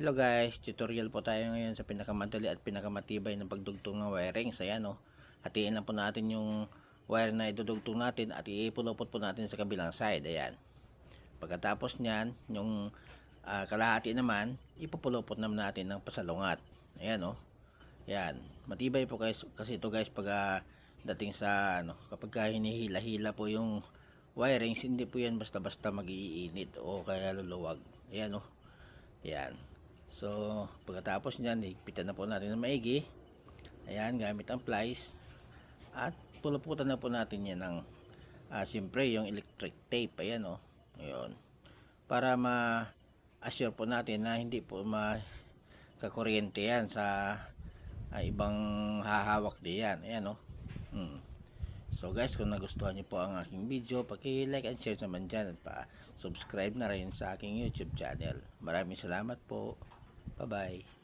Hello guys, tutorial po tayo ngayon sa pinakamadali at pinakamatibay na pagdugtong ng wirings. Ayan o, hatiin lang po natin yung wire na idudugtong natin at iipulupot po natin sa kabilang side. Ayan. Pagkatapos niyan, yung ah, kalahati naman, ipupulupot naman natin ng pasalungat. Ayan o. Ayan. Matibay po guys, kasi ito guys pag ah, dating sa ano, kapag ka hinihila-hila po yung wirings, hindi po yan basta-basta mag-iinit o kaya luluwag. Ayan o. Ayan. So, pagkatapos niyan, higpitan na po natin ng maigi. Ayan, gamit ang plies. At puluputan na po natin yan ng, ah, siyempre, yung electric tape. Ayan o. Ayan. Para ma-assure po natin na hindi po makakuryente yan sa ah, ibang hahawak diyan. Ayan o. Hmm. So guys, kung nagustuhan niyo po ang aking video, paki-like and share naman dyan at pa-subscribe na rin sa aking YouTube channel. Maraming salamat po. Bye-bye.